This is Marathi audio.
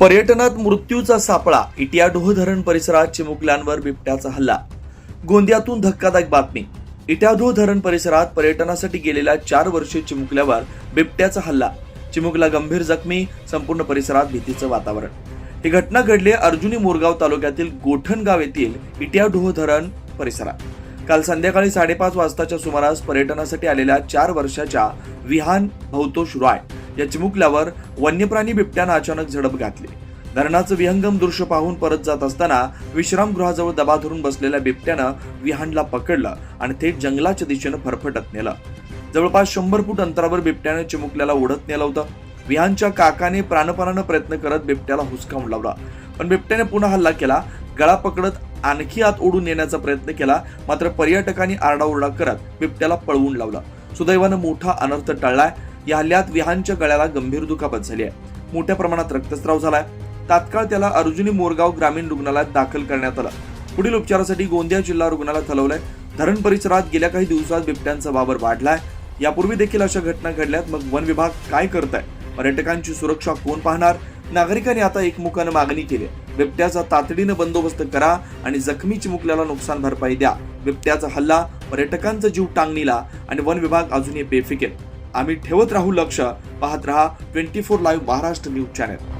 पर्यटनात मृत्यूचा सापळा इटियाडोह धरण परिसरात चिमुकल्यांवर बिबट्याचा हल्ला. गोंदियातून धक्कादायक बातमी. इट्याडोह धरण परिसरात पर्यटनासाठी गेलेल्या चार वर्षीय चिमुकल्यावर बिबट्याचा हल्ला. चिमुकला गंभीर जखमी संपूर्ण परिसरात भीतीचं वातावरण. ही घटना घडली अर्जुनी मोरगाव तालुक्यातील गोठणगाव येथील इट्याडोह धरण परिसरात. काल संध्याकाळी साडेपाच वाजताच्या सुमारास पर्यटनासाठी आलेल्या चार वर्षाच्या विहान भवतोष रॉय या चिमुकल्यावर वन्यप्राणी बिबट्यानं अचानक झडप घातली. धरणाचं विहंगम दृश्य पाहून परत जात असताना विश्रामगृहाजवळ दबा धरून बसलेल्या बिबट्यानं विहानला पकडलं आणि थेट जंगलाच्या दिशेनं फरफटत नेलं. जवळपास शंभर फूट अंतरावर बिबट्यानं चिमुकल्याला ओढत नेलं होतं. विहानच्या काकाने प्राणपणानं प्रयत्न करत बिबट्याला हुसकावून लावला. पण बिबट्याने पुन्हा हल्ला केला. गळा पकडत आणखी आत ओढून नेण्याचा प्रयत्न केला. मात्र पर्यटकांनी आरडाओरडा करत बिबट्याला पळवून लावला. सुदैवानं मोठा अनर्थ टळलाय. या हल्ल्यात विहानच्या गळ्याला गंभीर दुखापत झाली आहे. मोठ्या प्रमाणात रक्तस्राव झालाय. तात्काळ त्याला अर्जुनी मोरगाव ग्रामीण रुग्णालयात दाखल करण्यात आलं. पुढील उपचारासाठी गोंदिया जिल्हा रुग्णालयात हलवलंय. धरण परिसरात गेल्या काही दिवसात बिबट्यांचा वावर वाढलाय. यापूर्वी देखील अशा घटना घडल्यात. मग वन विभाग काय करत आहे पर्यटकांची सुरक्षा कोण पाहणार? नागरिकांनी आता एकमुखानं मागणी केली आहे. बिबट्याचा तातडीनं बंदोबस्त करा आणि जखमी चिमुकल्याला नुकसान भरपाई द्या. बिबट्याचा हल्ला पर्यटकांचा जीव टांगणीला आणि वन विभाग अजूनही बेफिकेर. आम्ही ठेवत राहू लक्ष. पाहत राहा twenty four live Maharashtra news channel.